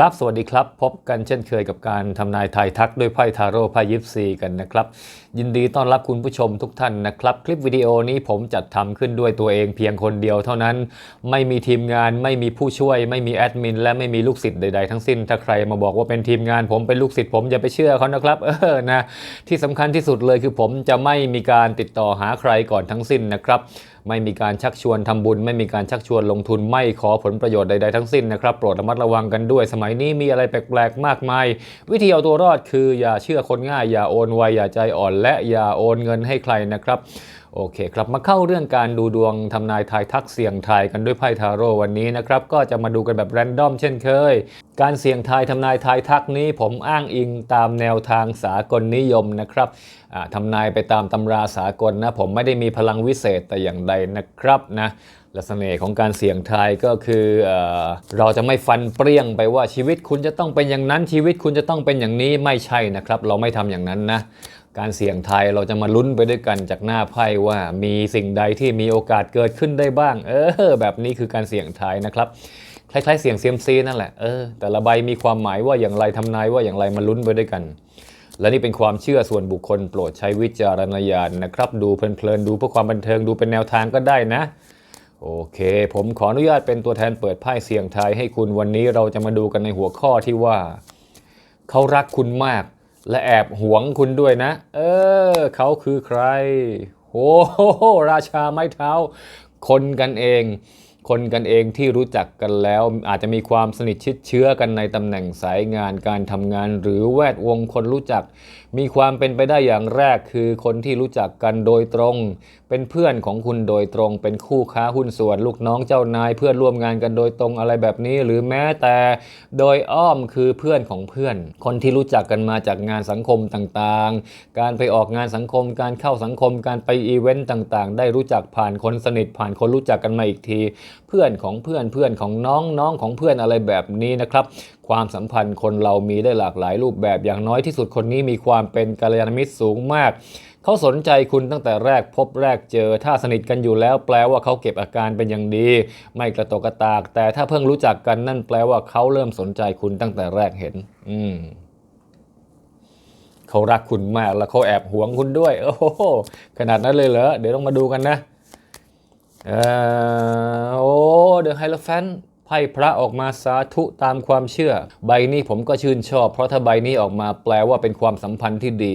ครับ สวัสดีครับ พบกันเช่นเคยกับการทำนายทายทักด้วยไพ่ทาโร่ไพ่ยิปซีกันนะครับ ยินดีต้อนรับคุณผู้ชมทุกท่านนะครับ คลิปวิดีโอนี้ผมจัดทำขึ้นด้วยตัวเองเพียงคนเดียวเท่านั้น ไม่มีทีมงานไม่มีผู้ช่วย ไม่มีแอดมินและไม่มีลูกศิษย์ใดๆทั้งสิ้น ถ้าใครมาบอกว่าเป็นทีมงานผมเป็นลูกศิษย์ผมอย่าไปเชื่อเขานะครับ เออนะที่สำคัญที่สุดเลยคือผมจะไม่มีการติดต่อหาใครก่อนทั้งสิ้นนะครับ ไม่มีการชักชวนทำบุญ ไม่มีการชักชวนลงทุนไม่ขอผลประโยชน์ใดๆทั้งสิ้นนะครับ โปรดระมัดระวังกันด้วย สมัยนี้มีอะไรแปลกๆมากมาย วิธีเอาตัวรอดคืออย่าเชื่อคนง่าย อย่าโอนไวอย่าใจอ่อน และอย่าโอนเงินให้ใครนะครับ โอเคครับมาเข้าเรื่องการดูดวงทำนายทายทักเสี่ยงทายกันด้วยไพ่ทาโร่วันนี้นะครับก็จะมาดูกันแบบแรนดอมเช่นเคย การเสี่ยงทายทำนายทายทักนี้ ผมอ้างอิงตามแนวทางสากลนิยมนะครับทำนายไปตามตำราสากลนะผมไม่ได้มีพลังวิเศษแต่อย่างใดนะครับนะและเสน่ห์ของการเสี่ยงทายก็คือเออเราจะไม่ฟันเปรี้ยงไปว่าชีวิตคุณจะต้องเป็นอย่างนั้นชีวิตคุณจะต้องเป็นอย่างนี้ไม่ใช่นะครับ เราไม่ทำอย่างนั้นนะ การเสี่ยงทายเราจะมาลุ้นไปด้วยกันจากหน้าไพ่ว่ามีสิ่งใดที่มีโอกาสเกิดขึ้นได้บ้าง เออ แบบนี้คือการเสี่ยงทายนะครับคล้ายๆเสี่ยงเซียมซีนั่นแหละเออแต่ละใบมีความหมายว่าอย่างไรทำนายว่าอย่างไรมาลุ้นไปด้วยกัน และนี่เป็นความเชื่อส่วนบุคคลโปรดใช้วิจารณญาณนะครับ ดูเพลินๆดูเพื่อความบันเทิงดูเป็นแนวทางก็ได้นะ โอเค ผมขออนุญาตเป็นตัวแทนเปิดไพ่เสี่ยงทายให้คุณวันนี้เราจะมาดูกันในหัวข้อที่ว่า เขารักคุณมาก และแอบหวงคุณด้วยนะ เออ เขาคือใคร โอ้โหราชาไม้เท้า คนกันเอง คนกันเองที่รู้จักกันแล้ว อาจจะมีความสนิทชิดเชื้อกันในตำแหน่งสายงานการทำงาน หรือแวดวงคนรู้จักมีความเป็นไปได้อย่างแรกคือคนที่รู้จักกันโดยตรง เป็นเพื่อนของคุณโดยตรง เป็นคู่ค้าหุ้นส่วนลูกน้องเจ้านายเพื่อนร่วมงานกันโดยตรงอะไรแบบนี้ หรือแม้แต่โดยอ้อมคือเพื่อนของเพื่อน คนที่รู้จักกันมาจากงานสังคมต่างๆ การไปออกงานสังคม การเข้าสังคม การไปอีเวนต์ต่างๆ ได้รู้จักผ่านคนสนิทผ่านคนรู้จักกันมาอีกที เพื่อนของเพื่อนเพื่อนของน้องน้องของเพื่อนอะไรแบบนี้นะครับ ความสัมพันธ์คนเรามีได้หลากหลายรูปแบบอย่างน้อยที่สุดคนนี้มีความเป็นกัลยาณมิตรสูงมาก เขาสนใจคุณตั้งแต่แรกพบแรกเจอ ถ้าสนิทกันอยู่แล้วแปลว่าเขาเก็บอาการเป็นอย่างดี ไม่กระตกกระตาก แต่ถ้าเพิ่งรู้จักกันนั่นแปลว่าเขาเริ่มสนใจคุณตั้งแต่แรกเห็น อืมเขารักคุณมากแล้วเขาแอบหวงคุณด้วย โอ้โหขนาดนั้นเลยเหรอเดี๋ยวต้องมาดูกันนะเออโอ้เดอะไฮโลแฟน ไพ่พระออกมาสาธุตามความเชื่อ ใบนี้ผมก็ชื่นชอบ เพราะถ้าใบนี้ออกมาแปลว่าเป็นความสัมพันธ์ที่ดี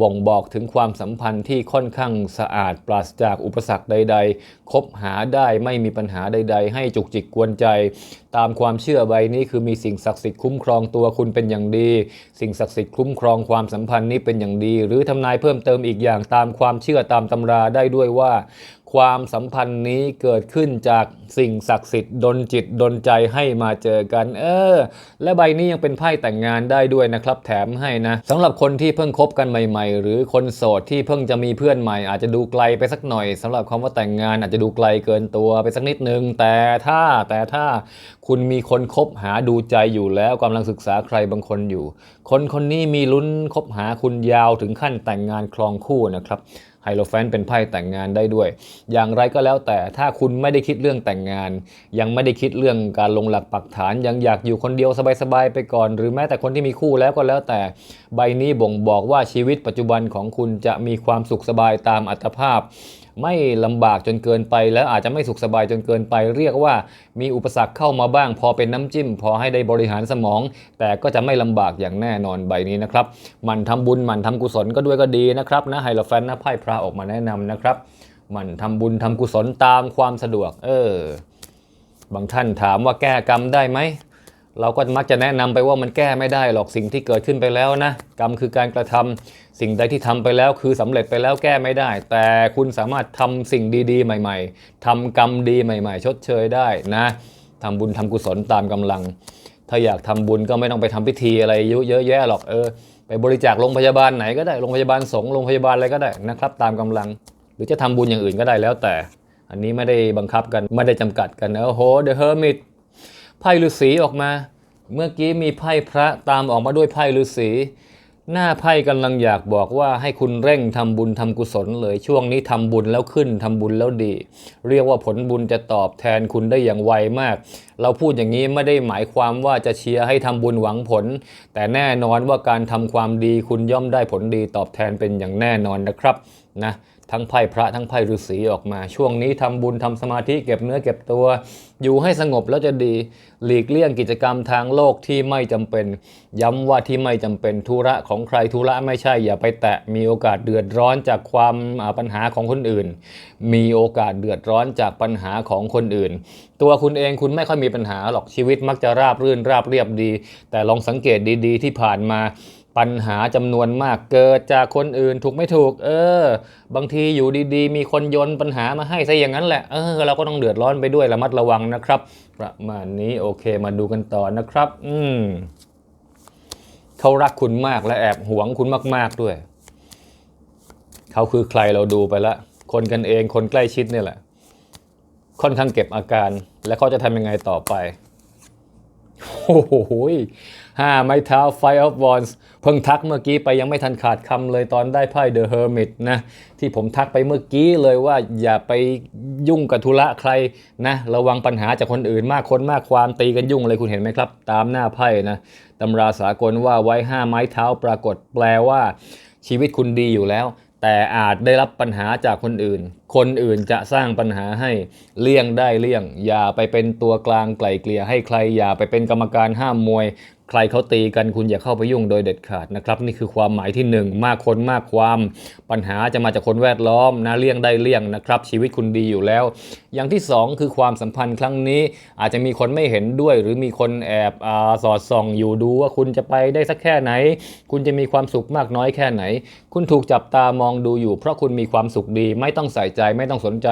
บ่งบอกถึงความสัมพันธ์ที่ค่อนข้างสะอาดปราศจากอุปสรรคใด ๆ คบหาได้ไม่มีปัญหาใด ๆ ให้จุกจิกกวนใจ ตามความเชื่อใบนี้คือมีสิ่งศักดิ์สิทธิ์คุ้มครองตัวคุณเป็นอย่างดี สิ่งศักดิ์สิทธิ์คุ้มครองความสัมพันธ์นี้เป็นอย่างดี หรือทำนายเพิ่มเติมอีกอย่างตามความเชื่อตามตำราได้ด้วยว่า ความสัมพันธ์นี้เกิดขึ้นจากสิ่งศักดิ์สิทธิ์ดนจิตดนใจให้มาเจอกัน เออ และใบนี้ยังเป็นไพ่แต่งงานได้ด้วยนะครับ แถมให้นะสำหรับคนที่เพิ่งคบกันใหม่ๆ หรือคนโสดที่เพิ่งจะมีเพื่อนใหม่ อาจจะดูไกลไปสักหน่อยสำหรับคำว่าแต่งงานอาจจะดูไกลเกินตัวไปสักนิดนึง แต่ถ้าแต่ถ้าคุณมีคนคบหาดูใจอยู่แล้วกำลังศึกษาใครบางคนอยู่ คนคนนี้มีลุ้นคบหาคุณยาวถึงขั้นแต่งงานครองคู่นะครับ ไฮโลแฟนเป็นไพ่แต่งงานได้ด้วย อย่างไรก็แล้วแต่ถ้าคุณไม่ได้คิดเรื่องแต่งงาน ยังไม่ได้คิดเรื่องการลงหลักปักฐาน ยังอยากอยู่คนเดียวสบายๆไปก่อน หรือแม้แต่คนที่มีคู่แล้วก็แล้วแต่ ใบนี้บ่งบอกว่าชีวิตปัจจุบันของคุณจะมีความสุขสบายตามอัตภาพ ไม่ลำบากจนเกินไป แล้วอาจจะไม่สุขสบายจนเกินไป เรียกว่ามีอุปสรรคเข้ามาบ้าง พอเป็นน้ำจิ้ม พอให้ได้บริหารสมอง แต่ก็จะไม่ลำบากอย่างแน่นอนใบนี้นะครับมันทำบุญมันทำกุศลก็ด้วยก็ดีนะครับนะไฮโลแฟนนะไพ่พระออกมาแนะนำนะครับมันทำบุญทำกุศลตามความสะดวก เออบางท่านถามว่าแก้กรรมได้ไหม เราก็มักจะแนะนำไปว่ามันแก้ไม่ได้หรอกสิ่งที่เกิดขึ้นไปแล้วนะกรรมคือการกระทำสิ่งใดที่ทำไปแล้วคือสำเร็จไปแล้วแก้ไม่ได้ แต่คุณสามารถทำสิ่งดีๆ ใหม่ ๆทำกรรมดีใหม่ ๆ ชดเชยได้นะทำบุญทำกุศลตามกำลัง ถ้าอยากทำบุญก็ไม่ต้องไปทำพิธีอะไรเยอะแยะหรอกเออไปบริจาคโรงพยาบาลไหนก็ได้โรงพยาบาลสงฆ์โรงพยาบาลอะไรก็ได้นะครับ ตามกำลัง หรือจะทำบุญอย่างอื่นก็ได้แล้วแต่ อันนี้ไม่ได้บังคับกันไม่ได้จำกัดกันนะโอ้โห The Hermit ไพ่ฤาษีออกมา เมื่อกี้มีไพ่พระตามออกมาด้วยไพ่ฤาษีหน้าไพ่กำลังอยากบอกว่าให้คุณเร่งทำบุญทำกุศลเลยช่วงนี้ทำบุญแล้วขึ้นทำบุญแล้วดี เรียกว่าผลบุญจะตอบแทนคุณได้อย่างไวมาก เราพูดอย่างนี้ไม่ได้หมายความว่าจะเชียร์ให้ทำบุญหวังผล แต่แน่นอนว่าการทำความดีคุณย่อมได้ผลดีตอบแทนเป็นอย่างแน่นอนนะครับนะ ทั้งไพ่พระทั้งไพ่ฤาษีออกมา ช่วงนี้ทำบุญทำสมาธิเก็บเนื้อเก็บตัว อยู่ให้สงบแล้วจะดี หลีกเลี่ยงกิจกรรมทางโลกที่ไม่จำเป็น ย้ำว่าที่ไม่จำเป็นธุระของใครธุระไม่ใช่ อย่าไปแตะมีโอกาสเดือดร้อนจากความปัญหาของคนอื่น มีโอกาสเดือดร้อนจากปัญหาของคนอื่น ตัวคุณเองคุณไม่ค่อยมีปัญหาหรอกชีวิตมักจะราบรื่นราบเรียบดี แต่ลองสังเกตดี ๆ ที่ผ่านมา ปัญหาจำนวนมากเกิดจากคนอื่นถูกไม่ถูก เออ บางทีอยู่ดีๆ มีคนโยนปัญหามาให้ซะอย่างนั้นแหละเออเราก็ต้องเดือดร้อนไปด้วยระมัดระวังนะครับ ประมาณนี้โอเคมาดูกันต่อนะครับ อืมเขารักคุณมากและแอบหวงคุณมาก ๆด้วย เขาคือใครเราดูไปละ คนกันเองคนใกล้ชิดเนี่ยแหละ ค่อนข้างเก็บอาการ และเขาจะทำยังไงต่อไป โอ้โหห้าไม้เท้า Five of Wands เพิ่งทักเมื่อกี้ไปยังไม่ทันขาดคำเลยตอนได้ไพ่ The Hermit นะที่ผมทักไปเมื่อกี้เลยว่าอย่าไปยุ่งกับธุระใครนะระวังปัญหาจากคนอื่นมากคนมากความตีกันยุ่งเลยคุณเห็นไหมครับ ตามหน้าไพ่นะตำราสากลว่าไว้ห้าไม้เท้าปรากฏแปลว่าชีวิตคุณดีอยู่แล้ว แต่อาจได้รับปัญหาจากคนอื่น คนอื่นจะสร้างปัญหาให้เลี่ยงได้เลี่ยง อย่าไปเป็นตัวกลางไกล่เกลี่ยให้ใคร อย่าไปเป็นกรรมการห้ามมวย รเขาตีกันคุณอย่าเข้าไปยุ่งโดยเด็ดขาดนะครับ นี่คือความหมายที่หนึ่งมากคนมากความปัญหาจะมาจากคนแวดล้อมนะเลี่ยงได้เลี่ยงนะครับ ชีวิตคุณดีอยู่แล้ว อย่างที่สองคือความสัมพันธ์ครั้งนี้ อาจจะมีคนไม่เห็นด้วย หรือมีคนแอบอสอดส่องอยู่ดูว่าคุณจะไปได้สักแค่ไหน คุณจะมีความสุขมากน้อยแค่ไหน คุณถูกจับตามองดูอยู่ เพราะคุณมีความสุขดี ไม่ต้องใส่ใจไม่ต้องสนใจ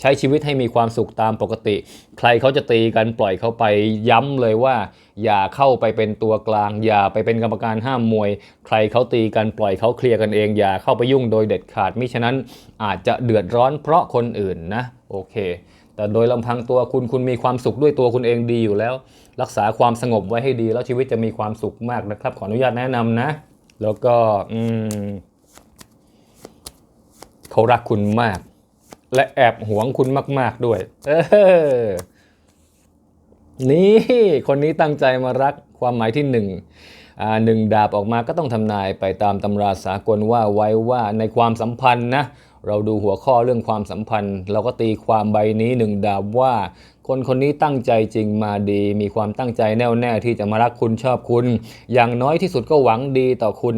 ใช้ชีวิตให้มีความสุขตามปกติ ใครเขาจะตีกันปล่อยเขาไปย้ำเลยว่า อย่าเข้าไปเป็นตัวกลาง อย่าไปเป็นกรรมการห้ามมวย ใครเขาตีกันปล่อยเขาเคลียร์กันเอง อย่าเข้าไปยุ่งโดยเด็ดขาดมิฉะนั้นอาจจะเดือดร้อนเพราะคนอื่นนะโอเค แต่โดยลำพังตัวคุณคุณมีความสุขด้วยตัวคุณเองดีอยู่แล้ว รักษาความสงบไว้ให้ดี แล้วชีวิตจะมีความสุขมากนะครับ ขออนุญาตแนะนำนะ แล้วก็อืมเขารักคุณมาก และแอบหวงคุณมาก ๆด้วย เออ นี่คนนี้ตั้งใจมารักความหมายที่หนึ่งหนึ่งดาบออกมาก็ต้องทำนายไปตามตำราสากลว่าไว้ว่าในความสัมพันธ์นะเราดูหัวข้อเรื่องความสัมพันธ์ เราก็ตีความใบนี้หนึ่งดาบว่า คนคนนี้ตั้งใจจริงมาดี มีความตั้งใจแน่วแน่ที่จะมารักคุณชอบคุณ อย่างน้อยที่สุดก็หวังดีต่อคุณ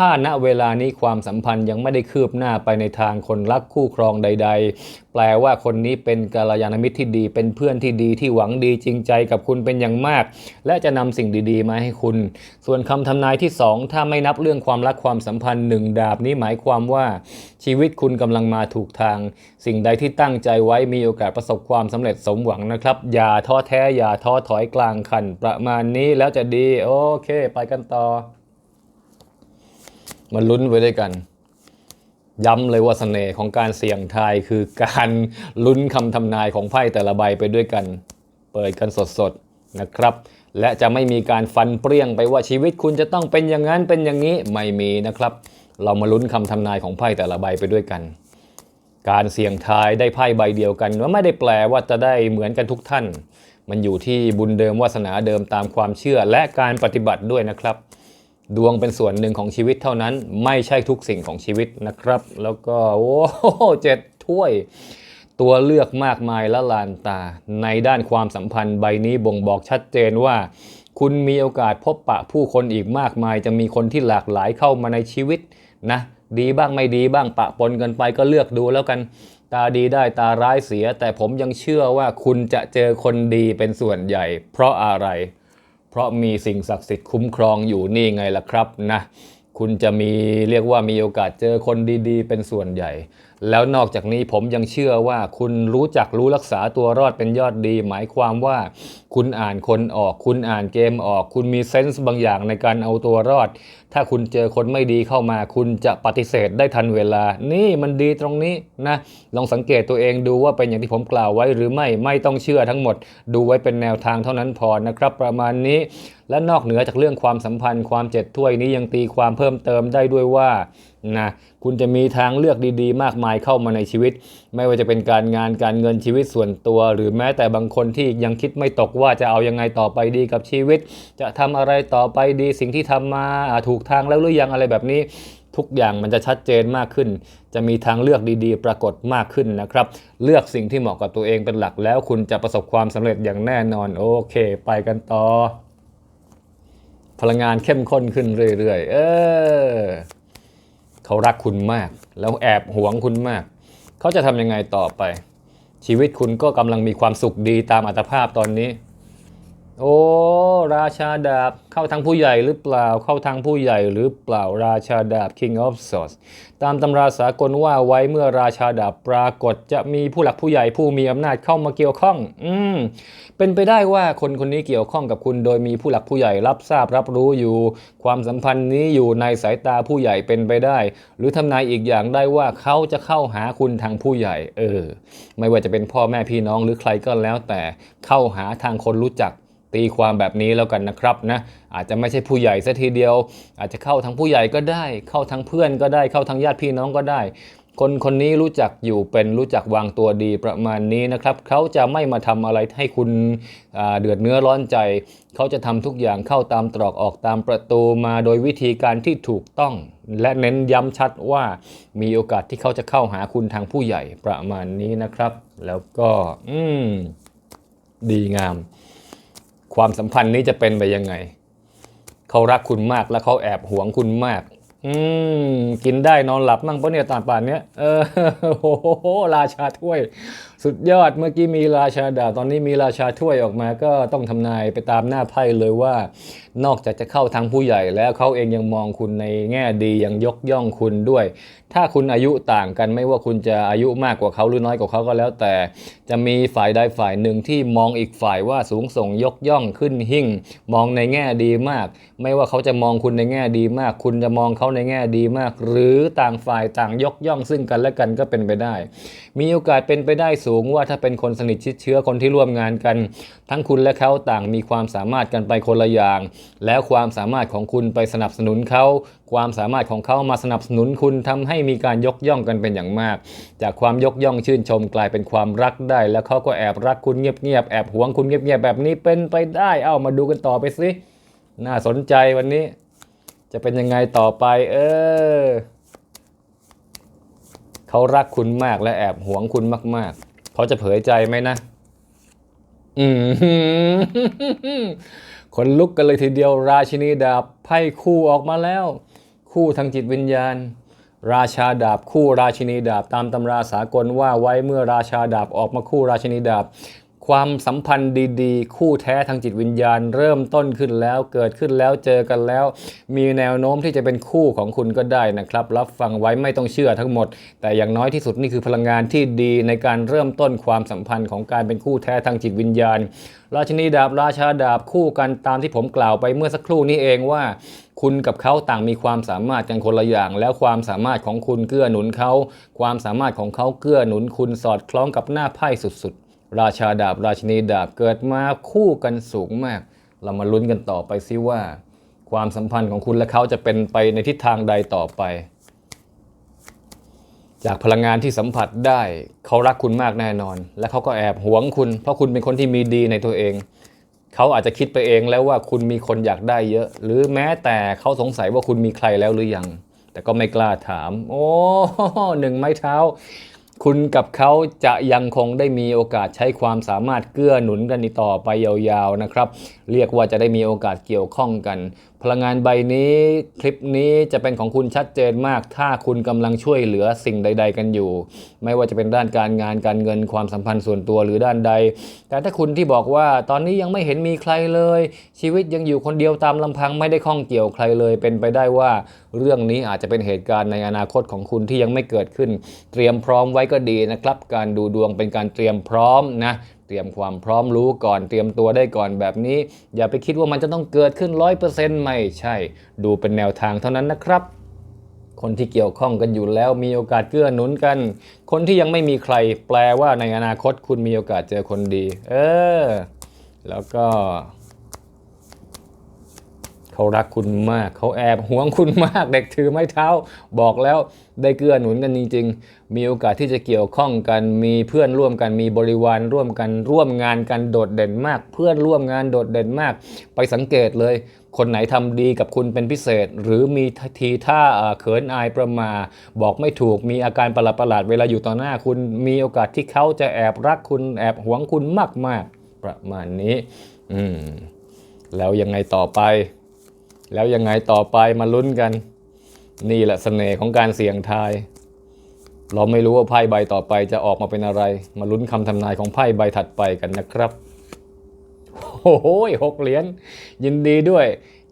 ถ้าณเวลานี้ความสัมพันธ์ยังไม่ได้คืบหน้าไปในทางคนรักคู่ครองใด ๆ แปลว่าคนนี้เป็นกัลยาณมิตรที่ดี เป็นเพื่อนที่ดีที่หวังดีจริงใจกับคุณเป็นอย่างมาก และจะนำสิ่งดีๆ มาให้คุณ ส่วนคำทำนายที่สองถ้าไม่นับเรื่องความรักความสัมพันธ์หนึ่งดาบนี้หมายความว่า ชีวิตคุณกำลังมาถูกทาง สิ่งใดที่ตั้งใจไว้มีโอกาสประสบความสำเร็จสมหวังนะครับ อย่าท้อแท้อย่าท้อถอยกลางคัน ประมาณนี้แล้วจะดี โอเค ไปกันต่อ มาลุ้นไปด้วยกัน ย้ำเลยว่าเสน่ห์ของการเสี่ยงทายคือการลุ้นคำทำนายของไพ่แต่ละใบไปด้วยกัน เปิดกันสดๆนะครับ และจะไม่มีการฟันเปรี้ยงไปว่าชีวิตคุณจะต้องเป็นอย่างนั้นเป็นอย่างนี้ไม่มีนะครับ เรามาลุ้นคำทำนายของไพ่แต่ละใบไปด้วยกัน การเสี่ยงทายได้ไพ่ใบเดียวกันว่าไม่ได้แปลว่าจะได้เหมือนกันทุกท่าน มันอยู่ที่บุญเดิมวาสนาเดิมตามความเชื่อและการปฏิบัติด้วยนะครับ ดวงเป็นส่วนหนึ่งของชีวิตเท่านั้น ไม่ใช่ทุกสิ่งของชีวิตนะครับ แล้วก็โอ้เจ็ดถ้วย ตัวเลือกมากมายละลานตา ในด้านความสัมพันธ์ใบนี้บ่งบอกชัดเจนว่า คุณมีโอกาสพบปะผู้คนอีกมากมาย จะมีคนที่หลากหลายเข้ามาในชีวิตนะ ดีบ้างไม่ดีบ้างปะปนกันไปก็เลือกดูแล้วกัน ตาดีได้ตาร้ายเสีย แต่ผมยังเชื่อว่าคุณจะเจอคนดีเป็นส่วนใหญ่ เพราะอะไร ราะมีสิ่งศักดิ์สิทธิ์คุ้มครองอยู่นี่ไงล่ะครับนะคุณจะมีเรียกว่ามีโอกาสเจอคนดีๆ เป็นส่วนใหญ่ แล้วนอกจากนี้ผมยังเชื่อว่าคุณรู้จักรู้รักษาตัวรอดเป็นยอดดี หมายความว่าคุณอ่านคนออก คุณอ่านเกมออก คุณมีเซนส์บางอย่างในการเอาตัวรอด ถ้าคุณเจอคนไม่ดีเข้ามา คุณจะปฏิเสธได้ทันเวลา นี่มันดีตรงนี้นะ ลองสังเกตตัวเองดูว่าเป็นอย่างที่ผมกล่าวไว้หรือไม่ไม่ต้องเชื่อทั้งหมด ดูไว้เป็นแนวทางเท่านั้นพอนะครับ ประมาณนี้ และนอกเหนือจากเรื่องความสัมพันธ์ความเจ็ดถ้วยนี้ยังตีความเพิ่มเติมได้ด้วยว่านะ คุณจะมีทางเลือกดีๆ มากมายเข้ามาในชีวิต ไม่ว่าจะเป็นการงานการเงินชีวิตส่วนตัว หรือแม้แต่บางคนที่ยังคิดไม่ตกว่าจะเอายังไงต่อไปดีกับชีวิต จะทำอะไรต่อไปดีสิ่งที่ทำมาอ่าถูกทางแล้วหรือยังอะไรแบบนี้ทุกอย่างมันจะชัดเจนมากขึ้น จะมีทางเลือกดีๆ ปรากฏมากขึ้นนะครับ เลือกสิ่งที่เหมาะกับตัวเองเป็นหลักแล้วคุณจะประสบความสำเร็จอย่างแน่นอน โอเค ไปกันต่อ พลังงานเข้มข้นขึ้นเรื่อยๆ เออ เขารักคุณมาก แล้วแอบหวงคุณมาก เขาจะทำยังไงต่อไป ชีวิตคุณก็กำลังมีความสุขดีตามอัตภาพตอนนี้ โอ้ราชาดาบเข้าทางผู้ใหญ่หรือเปล่าเข้าทางผู้ใหญ่หรือเปล่าราชาดาบ King of Swords ตามตำราสากลว่าไว้เมื่อราชาดาบปรากฏจะมีผู้หลักผู้ใหญ่ผู้มีอำนาจเข้ามาเกี่ยวข้อง อืมเป็นไปได้ว่าคนคนนี้เกี่ยวข้องกับคุณโดยมีผู้หลักผู้ใหญ่รับทราบรับรู้อยู่ ความสัมพันธ์นี้อยู่ในสายตาผู้ใหญ่เป็นไปได้ หรือทำนายอีกอย่างได้ว่าเขาจะเข้าหาคุณทางผู้ใหญ่ เออ ไม่ว่าจะเป็นพ่อแม่พี่น้องหรือใครก็แล้วแต่เข้าหาทางคนรู้จัก ตีความแบบนี้แล้วกันนะครับนะอาจจะไม่ใช่ผู้ใหญ่ซะทีเดียว อาจจะเข้าทางผู้ใหญ่ก็ได้ เข้าทางเพื่อนก็ได้เข้าทางญาติพี่น้องก็ได้ คนคนนี้รู้จักอยู่เป็นรู้จักวางตัวดีประมาณนี้นะครับเขาจะไม่มาทำอะไรให้คุณเดือดเนื้อร้อนใจ เขาจะทำทุกอย่างเข้าตามตรอกออกตามประตูมาโดยวิธีการที่ถูกต้อง และเน้นย้ำชัดว่ามีโอกาสที่เขาจะเข้าหาคุณทางผู้ใหญ่ประมาณนี้นะครับ แล้วก็อืมดีงาม ความสัมพันธ์นี้จะเป็นไปยังไง เขารักคุณมากและเขาแอบหวงคุณมาก อืมกินได้นอนหลับมั่งเพราะเนี่ยตอนป่านเนี้ยเออโอ้โหราชาถ้วยสุดยอดเมื่อกี้มีราชาดาบตอนนี้มีราชาถ้วยออกมาก็ต้องทำนายไปตามหน้าไพ่เลยว่า นอกจากจะเข้าทางผู้ใหญ่แล้วเขาเองยังมองคุณในแง่ดียังยกย่องคุณด้วย ถ้าคุณอายุต่างกันไม่ว่าคุณจะอายุมากกว่าเขาหรือน้อยกว่าเขาก็แล้ว แต่จะมีฝ่ายใดฝ่ายหนึ่งที่มองอีกฝ่ายว่าสูงส่งยกย่องขึ้นหิ่ง มองในแง่ดีมาก ไม่ว่าเขาจะมองคุณในแง่ดีมาก คุณจะมองเขาในแง่ดีมาก หรือต่างฝ่ายต่างยกย่องซึ่งกันและกันก็เป็นไปได้ มีโอกาสเป็นไปได้สูงว่าถ้าเป็นคนสนิทชิดเชื้อคนที่ร่วมงานกัน ทั้งคุณและเขาต่างมีความสามารถกันไปคนละอย่าง แล้วความสามารถของคุณไปสนับสนุนเขาความสามารถของเขามาสนับสนุนคุณทำให้มีการยกย่องกันเป็นอย่างมาก จากความยกย่องชื่นชมกลายเป็นความรักได้ แล้วเขาก็แอบรักคุณเงียบๆแอบหวงคุณเงียบๆแบบนี้เป็นไปได้ เอ้ามาดูกันต่อไปสิน่าสนใจวันนี้ จะเป็นยังไงต่อไป เออเขารักคุณมากและแอบหวงคุณมาก ๆ เขาจะเผยใจไหมนะ อืมคนลุกกันเลยทีเดียวราชินีดาบไพ่คู่ออกมาแล้ว คู่ทางจิตวิญญาณ ราชาดาบคู่ราชินีดาบตามตำราสากลว่าไว้เมื่อราชาดาบออกมาคู่ราชินีดาบ ความสัมพันธ์ดีๆ คู่แท้ทางจิตวิญญาณ เริ่มต้นขึ้นแล้วเกิดขึ้นแล้วเจอกันแล้ว มีแนวโน้มที่จะเป็นคู่ของคุณก็ได้นะครับ รับฟังไว้ไม่ต้องเชื่อทั้งหมด แต่อย่างน้อยที่สุดนี่คือพลังงานที่ดีในการเริ่มต้นความสัมพันธ์ของการเป็นคู่แท้ทางจิตวิญญาณ ราชินีดาบราชาดาบคู่กันตามที่ผมกล่าวไปเมื่อสักครู่นี้เองว่าคุณกับเขาต่างมีความสามารถกันคนละอย่าง แล้วความสามารถของคุณเกื้อหนุนเขา ความสามารถของเขาเกื้อหนุนคุณสอดคล้องกับหน้าไพ่สุดๆ ราชาดาบราชินีดาบเกิดมาคู่กันสูงมาก เรามาลุ้นกันต่อไปซิว่า ความสัมพันธ์ของคุณและเขาจะเป็นไปในทิศทางใดต่อไป จากพลังงานที่สัมผัสได้เขารักคุณมากแน่นอน และเขาก็แอบหวงคุณ เพราะคุณเป็นคนที่มีดีในตัวเอง เขาอาจจะคิดไปเองแล้วว่าคุณมีคนอยากได้เยอะ หรือแม้แต่เขาสงสัยว่าคุณมีใครแล้วหรือยังแต่ก็ไม่กล้าถาม โอ้หนึ่งไม้เท้า คุณกับเขาจะยังคงได้มีโอกาสใช้ความสามารถเกื้อหนุนกันต่อไปยาวๆนะครับ เรียกว่าจะได้มีโอกาสเกี่ยวข้องกัน พลังงานใบนี้คลิปนี้จะเป็นของคุณชัดเจนมาก ถ้าคุณกำลังช่วยเหลือสิ่งใด ๆ กันอยู่ ไม่ว่าจะเป็นด้านการงานการเงินความสัมพันธ์ส่วนตัวหรือด้านใด แต่ถ้าคุณที่บอกว่าตอนนี้ยังไม่เห็นมีใครเลย ชีวิตยังอยู่คนเดียวตามลำพังไม่ได้ข้องเกี่ยวใครเลย เป็นไปได้ว่า เรื่องนี้อาจจะเป็นเหตุการณ์ในอนาคตของคุณที่ยังไม่เกิดขึ้น เตรียมพร้อมไว้ก็ดีนะครับ การดูดวงเป็นการเตรียมพร้อมนะ เตรียมความพร้อมรู้ก่อนเตรียมตัวได้ก่อนแบบนี้ อย่าไปคิดว่ามันจะต้องเกิดขึ้นร้อยเปอร์เซ็นต์ไม่ใช่ ดูเป็นแนวทางเท่านั้นนะครับ คนที่เกี่ยวข้องกันอยู่แล้วมีโอกาสเกื้อหนุนกัน คนที่ยังไม่มีใครแปลว่าในอนาคตคุณมีโอกาสเจอคนดี เออ แล้วก็ เขารักคุณมาก เขาแอบหวงคุณมาก เด็กถือไม้เท้า บอกแล้วได้เกื้อหนุนกันจริง ๆ มีโอกาสที่จะเกี่ยวข้องกัน มีเพื่อนร่วมกัน มีบริวารร่วมกัน ร่วมงานกันโดดเด่นมาก เพื่อนร่วมงานโดดเด่นมาก ไปสังเกตเลย คนไหนทำดีกับคุณเป็นพิเศษ หรือมีทีท่าเอ่อเขินอายประมา บอกไม่ถูก มีอาการประหลาดๆเวลาอยู่ต่อหน้าคุณ มีโอกาสที่เขาจะแอบรักคุณ แอบหวงคุณมากๆ ประมาณนี้ อืมแล้วยังไงต่อไป แล้วยังไงต่อไปมาลุ้นกัน นี่แหละเสน่ห์ของการเสี่ยงทาย เราไม่รู้ว่าไพ่ใบต่อไปจะออกมาเป็นอะไร มาลุ้นคำทำนายของไพ่ใบถัดไปกันนะครับโอ้โหหกเหรียญยินดีด้วย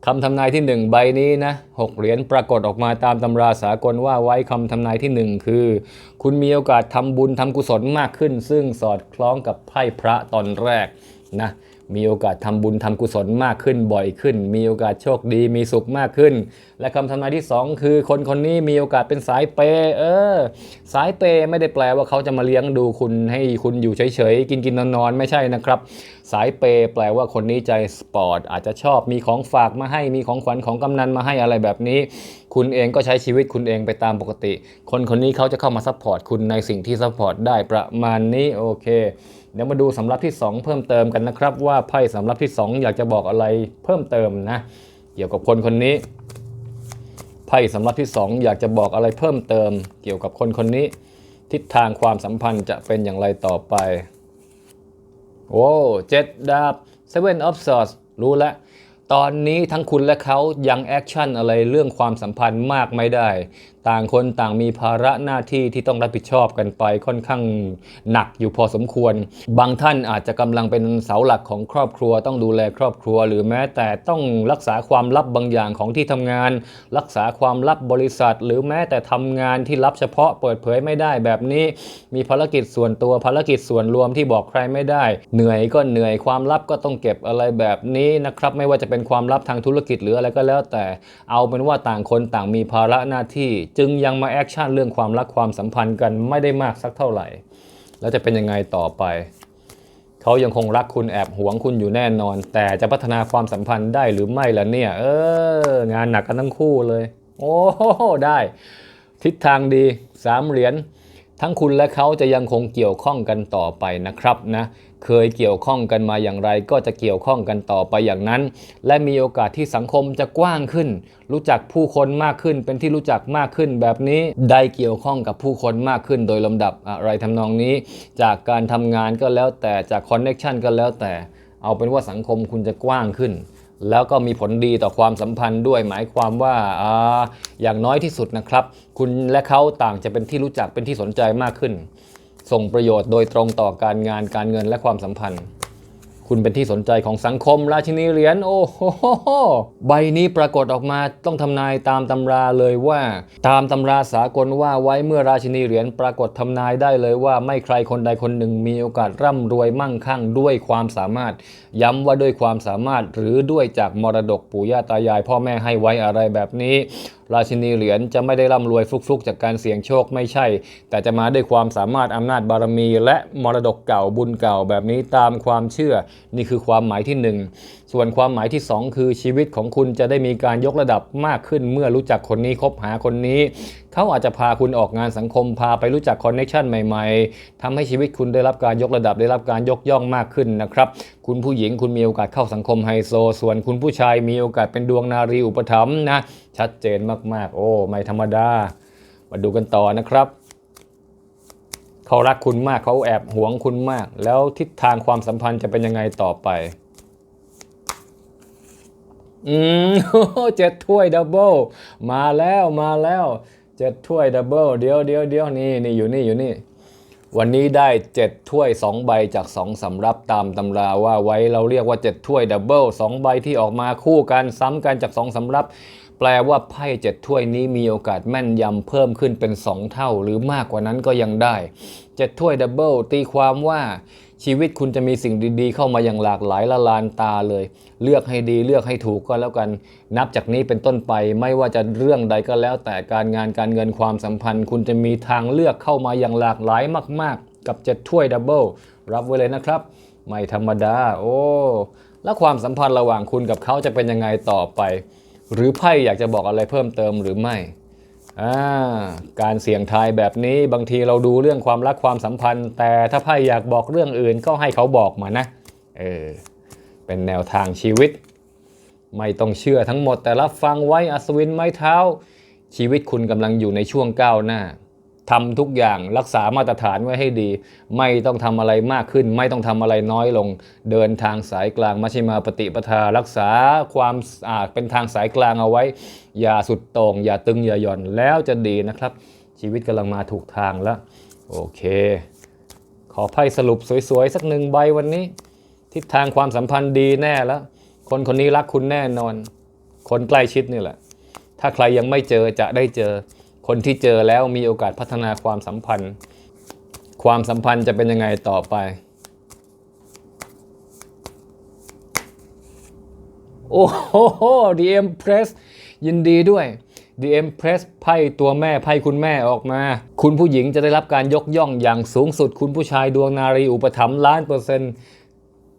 คำทำนายที่หนึ่งใบนี้นะหกเหรียญปรากฏออกมาตามตำราสากลว่าไว้คำทำนายที่หนึ่งคือ คุณมีโอกาสทำบุญทำกุศลมากขึ้น ซึ่งสอดคล้องกับไพ่พระตอนแรกนะ มีโอกาสทำบุญทำกุศลมากขึ้นบ่อยขึ้น มีโอกาสโชคดีมีสุขมากขึ้น และคำทำนายที่สองคือคนคนนี้มีโอกาสเป็นสายเปย์เออ สายเปย์ไม่ได้แปลว่าเขาจะมาเลี้ยงดูคุณให้คุณอยู่เฉยๆ กินกินนอนนอนๆไม่ใช่นะครับ สายเปย์แปลว่าคนนี้ใจสปอร์ตอาจจะชอบมีของฝากมาให้มีของขวัญของกำนันมาให้อะไรแบบนี้ คุณเองก็ใช้ชีวิตคุณเองไปตามปกติ คนคนนี้เขาจะเข้ามาซัพพอร์ตคุณในสิ่งที่ซัพพอร์ตได้ประมาณนี้โอเค เดี๋ยวมาดูสำรับที่ 2 เพิ่มเติมกันนะครับ ว่าไพ่สำรับที่ 2 อยากจะบอกอะไรเพิ่มเติมนะเกี่ยวกับคนคนนี้ไพ่สำรับที่ 2 อยากจะบอกอะไรเพิ่มเติม เกี่ยวกับคนคนนี้ ทิศทางความสัมพันธ์จะเป็นอย่างไรต่อไปโอ้เจ็ดดาบ Seven of Swords รู้แล้ว ตอนนี้ทั้งคุณและเขายังแอคชั่นอะไรเรื่องความสัมพันธ์มากไม่ได้ ต่างคนต่างมีภาระหน้าที่ที่ต้องรับผิดชอบกันไปค่อนข้างหนักอยู่พอสมควร บางท่านอาจจะกำลังเป็นเสาหลักของครอบครัว ต้องดูแลครอบครัว หรือแม้แต่ต้องรักษาความลับบางอย่างของที่ทำงาน รักษาความลับบริษัท หรือแม้แต่ทำงานที่ลับเฉพาะเปิดเผยไม่ได้แบบนี้มีภารกิจส่วนตัวภารกิจส่วนรวมที่บอกใครไม่ได้ เหนื่อยก็เหนื่อยความลับก็ต้องเก็บอะไรแบบนี้นะครับไม่ว่าจะเป็นความลับทางธุรกิจหรืออะไรก็แล้วแต่เอาเป็นว่าต่างคนต่างมีภาระหน้าที่จึงยังมาแอคชั่นเรื่องความรักความสัมพันธ์กันไม่ได้มากสักเท่าไหร่ แล้วจะเป็นยังไงต่อไป เขายังคงรักคุณแอบหวงคุณอยู่แน่นอน แต่จะพัฒนาความสัมพันธ์ได้หรือไม่ล่ะเนี่ย เออ งานหนักกันทั้งคู่เลย โอ้ได้ ทิศทางดีสามเหรียญทั้งคุณและเขาจะยังคงเกี่ยวข้องกันต่อไปนะครับนะ เคยเกี่ยวข้องกันมาอย่างไร ก็จะเกี่ยวข้องกันต่อไปอย่างนั้น และมีโอกาสที่สังคมจะกว้างขึ้น รู้จักผู้คนมากขึ้น เป็นที่รู้จักมากขึ้นแบบนี้ได้เกี่ยวข้องกับผู้คนมากขึ้นโดยลำดับอะไรทำนองนี้ จากการทำงานก็แล้วแต่จากคอนเน็ชันก็แล้วแต่ เอาเป็นว่าสังคมคุณจะกว้างขึ้นแล้วก็มีผลดีต่อความสัมพันธ์ด้วยหมายความว่าอาอย่างน้อยที่สุดนะครับ คุณและเขาต่างจะเป็นที่รู้จักเป็นที่สนใจมากขึ้น ส่งประโยชน์โดยตรงต่อการงานการเงินและความสัมพันธ์ คุณเป็นที่สนใจของสังคมราชินีเหรียญโอ้โหใบนี้ปรากฏออกมาต้องทำนายตามตำราเลยว่า ตามตำราสากลว่าไว้เมื่อราชินีเหรียญปรากฏทำนายได้เลยว่าไม่ใครคนใดคนหนึ่งมีโอกาสร่ำรวยมั่งคั่งด้วยความสามารถ ย้ำว่าด้วยความสามารถหรือด้วยจากมรดกปู่ย่าตายาย พ่อแม่ให้ไว้อะไรแบบนี้ ราชินีเหรียญจะไม่ได้ร่ำรวยฟลุกๆ จากการเสี่ยงโชคไม่ใช่ แต่จะมาด้วยความสามารถอำนาจบารมี และมรดกเก่าบุญเก่าแบบนี้ตามความเชื่อ นี่คือความหมายที่หนึ่งส่วนความหมายที่สองคือชีวิตของคุณจะได้มีการยกระดับมากขึ้นเมื่อรู้จักคนนี้คบหาคนนี้ เขาอาจจะพาคุณออกงานสังคมพาไปรู้จักคอนเน็ชันใหม่ๆทำให้ชีวิตคุณได้รับการยกระดับได้รับการยกย่องมากขึ้นนะครับ คุณผู้หญิงคุณมีโอกาสเข้าสังคมไฮโซ ส่วนคุณผู้ชายมีโอกาสเป็นดวงนารีอุปถัมภ์นะชัดเจนมากๆ โอ้ไม่ธรรมดา มาดูกันต่อนะครับเขารักคุณมากเขาแอบหวงคุณมาก แล้วทิศทางความสัมพันธ์จะเป็นยังไงต่อไป อืมเจ็ดถ้วยดับเบิลมาแล้วมาแล้วเจ็ดถ้วยดับเบิลเดี๋ยวเดี๋ยวเดี๋ยวนี่นี่อยู่นี่อยู่นี่ วันนี้ได้7ถ้วย2ใบจาก2สำรับตามตำราว่าไว้เราเรียกว่า7ถ้วยดับเบิล2ใบที่ออกมาคู่กันซ้ำกันจาก2สำรับ แปลว่าไพ่7ถ้วยนี้มีโอกาสแม่นยำเพิ่มขึ้นเป็น2เท่า หรือมากกว่านั้นก็ยังได้7ถ้วยดับเบิลตีความว่า ชีวิตคุณจะมีสิ่งดีๆ เข้ามาอย่างหลากหลายละลานตาเลย เลือกให้ดีเลือกให้ถูกก็แล้วกัน นับจากนี้เป็นต้นไปไม่ว่าจะเรื่องใดก็แล้ว แต่การงานการเงินความสัมพันธ์ คุณจะมีทางเลือกเข้ามาอย่างหลากหลายมาก ๆ กับเจ็ดถ้วยดับเบิลรับไว้เลยนะครับ ไม่ธรรมดา โอ้ แล้วความสัมพันธ์ระหว่างคุณกับเขาจะเป็นยังไงต่อไป หรือไพ่อยากจะบอกอะไรเพิ่มเติมหรือไม่ การเสี่ยงทายแบบนี้บางทีเราดูเรื่องความรักความสัมพันธ์ แต่ถ้าไพ่อยากบอกเรื่องอื่นก็ให้เขาบอกมานะ เออ เป็นแนวทางชีวิต ไม่ต้องเชื่อทั้งหมดแต่รับฟังไว้อัศวินไม้เท้า ชีวิตคุณกำลังอยู่ในช่วงก้าวหน้า ทำทุกอย่างรักษามาตรฐานไว้ให้ดี ไม่ต้องทำอะไรมากขึ้น ไม่ต้องทำอะไรน้อยลง เดินทางสายกลางมัชฌิมาปฏิปทา รักษาความสะอาดเป็นทางสายกลางเอาไว้ อย่าสุดต่งอย่าตึงอย่าหย่อนแล้วจะดีนะครับ ชีวิตกำลังมาถูกทางแล้ว โอเค ขอไพ่สรุปสวยๆ สักหนึ่งใบวันนี้ ทิศทางความสัมพันธ์ดีแน่แล้ว คนคนนี้รักคุณแน่นอน คนใกล้ชิดนี่แหละ ถ้าใครยังไม่เจอจะได้เจอ คนที่เจอแล้วมีโอกาสพัฒนาความสัมพันธ์ ความสัมพันธ์จะเป็นยังไงต่อไป โอ้โห The Empress ยินดีด้วย The Empress ไพ่ตัวแม่ไพ่คุณแม่ออกมา คุณผู้หญิงจะได้รับการยกย่องอย่างสูงสุด คุณผู้ชายดวงนารีอุปถัมภ์ล้านเปอร์เซ็นต์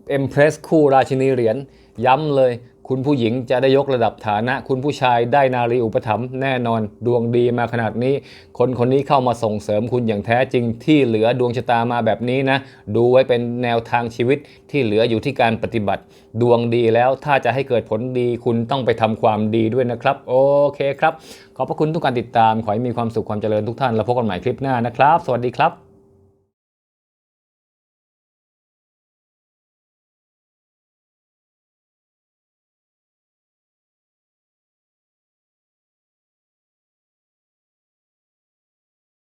เอ็มเพรสคู่ราชินีเหรียญย้ำเลย คุณผู้หญิงจะได้ยกระดับฐานะ คุณผู้ชายได้นารีอุปถัมภ์แน่นอนดวงดีมาขนาดนี้ คนคนนี้เข้ามาส่งเสริมคุณอย่างแท้จริงที่เหลือดวงชะตามาแบบนี้นะ ดูไว้เป็นแนวทางชีวิตที่เหลืออยู่ที่การปฏิบัติ ดวงดีแล้วถ้าจะให้เกิดผลดีคุณต้องไปทำความดีด้วยนะครับ โอเคครับ ขอบพระคุณทุกการติดตาม ขอให้มีความสุขความเจริญทุกท่าน แล้วพบกันใหม่คลิปหน้านะครับ สวัสดีครับ